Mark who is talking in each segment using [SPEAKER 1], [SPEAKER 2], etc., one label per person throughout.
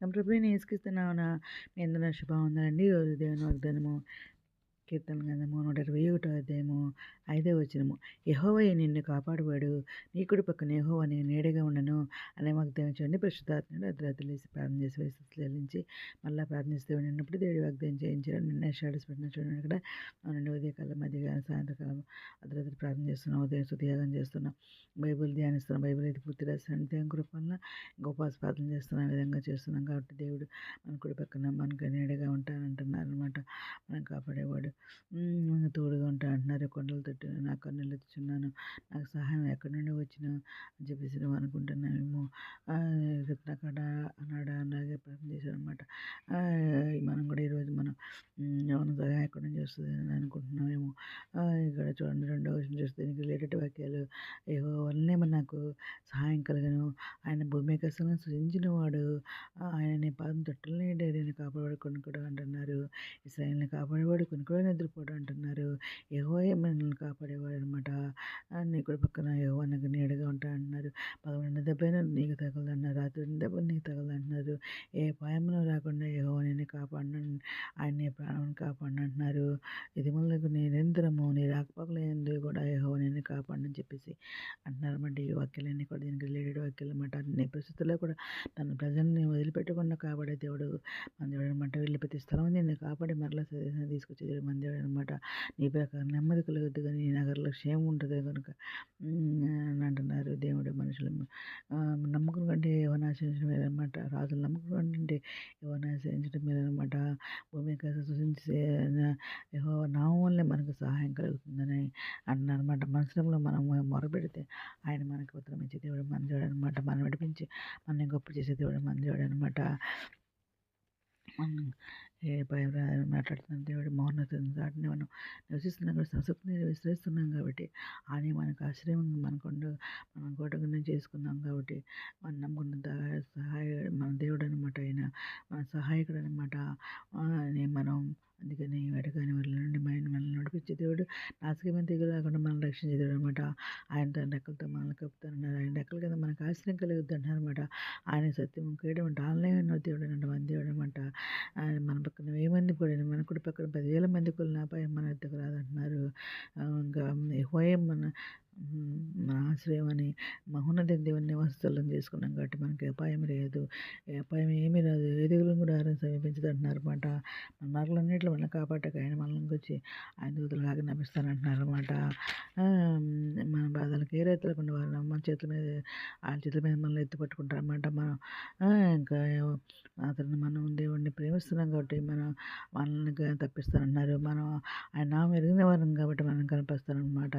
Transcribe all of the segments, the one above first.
[SPEAKER 1] నా ప్రభుని ఏసుకిస్తున్నావునా మీ అందరూ శుభావందనండి ఈరోజు దేవుని వాగ్దానము కీర్తన గ్రంథము నూట ఇరవై ఒకటో అధ్యాయము. ఐదో వచనము యహోవయ్య నిన్ను కాపాడువాడు. నీ కుడి పక్కన యహోవ నేను నీడగా ఉండను అనే వాగ్దానం చేయండి. పరిశుద్ధాత్మడు అర్ధరాత్రి లేసి ప్రార్థన చేసి వయసు చెల్లించి మళ్ళీ ప్రార్థిస్తూ ఉన్నప్పుడు దేవుడి వాగ్దానం చేయించాడు నిన్న షాడస్ పెట్టిన చూడండి అక్కడ. నుండి ఉదయకాలం మధ్యకాలం సాయంత్రకాలం అర్ధరాత్రి ప్రార్థన చేస్తున్నాం. ఉదయం సుధ్యాగం చేస్తున్నాం. బైబిల్ ధ్యానిస్తున్నాం. బైబిల్ అయితే పూర్తి రాసిన దేవుని కృప వల్ల గోపాస్ ప్రార్థన చేస్తున్నాం. ఆ విధంగా చేస్తున్నాం కాబట్టి దేవుడు మన కుడి పక్కన మనకు నీడగా ఉంటానంటున్నారు అనమాట మనం కాపాడేవాడు. తోడుగా ఉంటా అంటున్నారు. కొండలు తట్టు నా కన్నులు ఎత్తుచున్నాను నాకు సహాయం ఎక్కడి నుండి వచ్చినా అని చెప్పేసి నువ్వు అనుకుంటున్నామేమో అక్కడ అన్నాడు. అలాగే ప్రార్థన చేశాడు అనమాట మనం కూడా ఈరోజు మనం ఎవరి సహాయం ఎక్కడి నుంచి వస్తుంది అని అనుకుంటున్నామేమో ఇక్కడ చూడండి రెండో విషయం చూస్తే దీనికి రిలేటెడ్ వాక్యాలు. ఏవో వల్లనే నాకు సహాయం కలగను. ఆయన భూమి కసలను సృజించిన వాడు ఆయన పాదం తట్టులనే నేను కాపాడవాడు కొనుక్కోడు అంటున్నారు. ఇస్రాయల్ని కాపాడేవాడు కొనుక్కోడు నిద్రపోడు అంటున్నారు. ఏవో మనల్ని పడేవాడు అనమాట నీకు పక్కన యహో నీడగా ఉంటా అంటున్నారు. పదకొండు దెబ్బైనా నీకు తగలదన్నారు రాత్రి దెబ్బ నీకు తగలదంటున్నారు. ఏ పాయమును రాకుండా యహో నేను కాపాడిన ఆయన నీ ప్రాణం కాపాడిన అంటున్నారు. ఇది మొదలకు నిరంతరము నీ రాకపోకలేదు కూడా యహో నేను కాపాడని చెప్పేసి అంటున్నారు అన్నమాట ఈ వాక్యాలన్నీ కూడా దీనికి రిలేటెడ్ వాక్యాలు అనమాట అన్ని పరిస్థితుల్లో కూడా తన ప్రజల్ని వదిలిపెట్టకుండా కాపాడే దేవుడు మన దేవుడు అనమాట వెళ్ళి ప్రతి స్థలం నిన్ను కాపాడి మరలా తీసుకొచ్చే దేవుడు మన దేవుడు అనమాట నీ ప్రకారం నెమ్మది కలుగుద్దు కానీ నగరంలో క్షేమం ఉంటుంది కనుక. అని అంటున్నారు దేవుడు మనుషులు. నమ్మకం కంటే ఏమైనా ఆశ్రయించడం లేదనమాట రాజుల నమ్మకం కంటే ఏమైనా ఆశ్రయించడం లేదనమాట భూమి కాస్త సూచించే నామం వల్లే మనకు సహాయం కలుగుతుందని అన్నారన్నమాట. మనసులో మనం మొరపెడితే ఆయన మనకు ఉత్తరం ఇచ్చే దేవుడు మన దేవుడు అనమాట మనం విడిపించి మనం గొప్ప చేసే దేవుడు మన దేవుడు అనమాట ఏ భయం మాట్లాడుతున్న దేవుడు మౌనతను దాటిని మనం నివసిస్తున్నాం కాబట్టి సంస్కృతిని విశ్రయిస్తున్నాం కాబట్టి ఆయన మనకు ఆశ్రయం మనకుండా మనం కోటగుండం చేసుకున్నాం కాబట్టి మనం నమ్ముకున్న సహాయ మన దేవుడు అనమాట ఆయన మన సహాయకుడు అనమాట మనం అందుకని వెడగాని వాళ్ళ నుండి మన దేవుడు నాశకమైన దిగులు లేకుండా మనం రక్షించే దేవుడు అనమాట ఆయన తన రెక్కలతో మనల్ని కప్పుతానన్నారు ఆయన రెక్కల కింద మనకు ఆశ్రయం కలుగుద్ది అనమాట ఆయన సత్యం కేయడం అంటే ఆన్లైన్ దేవుడు అంటే మన దేవుడు అనమాట ఆయన మన పక్కన వెయ్యి మంది కూడా మన కూడా పక్కన పదివేల మంది కూడా అపాయం మన దగ్గర రాదంటున్నారు. ఇంకా హోయం మన మన ఆశ్రయం అని మహోన్నత దేవుని నివాసస్థలం చేసుకున్నాం కాబట్టి మనకి అపాయం లేదు. అపాయం ఏమీ రాదు. ఏ కూడా ఆయన సమీపించదు అంటున్నారు అనమాట మన మార్గలన్నింటిలో మనల్ని కాపాడక ఆయన మనల్ని వచ్చి ఆయన దూతలు కాక నమ్మిస్తానంటున్నారు అనమాట మన బాధలకు ఏ రైతులకుండా వారు మన చేతుల మీద వాళ్ళ చేతుల మీద మనల్ని ఎత్తి పట్టుకుంటారు అనమాట మనం ఇంకా అతను మనం దేవుడిని ప్రేమిస్తున్నాం కాబట్టి మనం మనల్ని తప్పిస్తానన్నారు మనం ఆయన నామం ఎరిగిన వారం కాబట్టి మనం కనిపిస్తారనమాట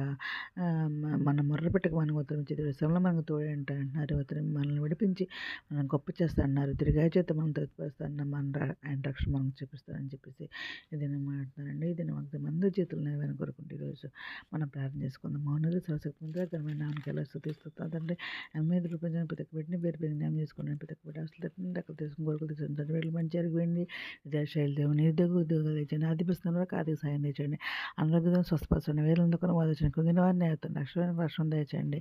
[SPEAKER 1] మన మొర్రపెట్టక మనం ఉత్తరం ఇచ్చేది శ్రమలో మనకు తోడేంట అంటున్నారు ఉత్తరం మన నడిపించి మనం గొప్ప చేస్తాడన్నారు తిరిగా చేత మనం తత్పరుస్తాను మన ఆయన రక్షణ మనం చూపిస్తారని చెప్పేసి ఇది నేను మాట్లాడుతానండి ఇది మాకు మందు చేతులు నేను కోరుకుంటే ఈరోజు మనం ప్రార్థన చేసుకుందాం. మౌనలు సరశక్తి ఘనమైన నాన్నకి ఎలా స్థుతిస్తుందా తండ్రి ఎనభై ఐదు రూపాయలు ప్రతి ఒక్క పేరు పేరు న్యాయం చేసుకున్నాను. ప్రతి ఒక్క బిడ్డ అసలు అక్కడ తీసుకుని కోరుకులు తీసుకుని వీళ్ళు మంచి జరిగిపోయింది విద్యాశైలి దేవుని ఉద్యోగ ఉద్యోగాలు తెచ్చండి ఆదిపిస్తున్న వరకు ఆర్థిక సాయం తెచ్చండి అనారోగ్యం స్వస్థపరచండి. వేలు అందుకుని వాదొచ్చిన కుంగిన వారిని అవుతుంది లక్ష్మణ వర్షం తెచ్చండి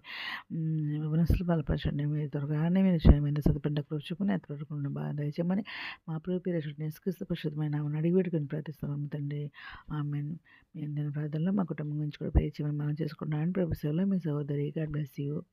[SPEAKER 1] మనసులు బలపరచండి. మీరు త్వరగానే మీరు చేయండి మీద సదుపండ కృషికుని ఎత్తకుండా బాగా దయచేయమని మా ప్రియ నిస్కృత పరిశుద్ధమైన అడిగి పెట్టుకుని ప్రార్థిస్తాం తండ్రి. ఆమె మీ అందరి ప్రార్థనలో మా కుటుంబం గురించి కూడా ప్రయత్నం మనం చేసుకుంటామని ప్రభుత్వంలో మీ సహోదరి గాడ్ బ్లెస్ యూ.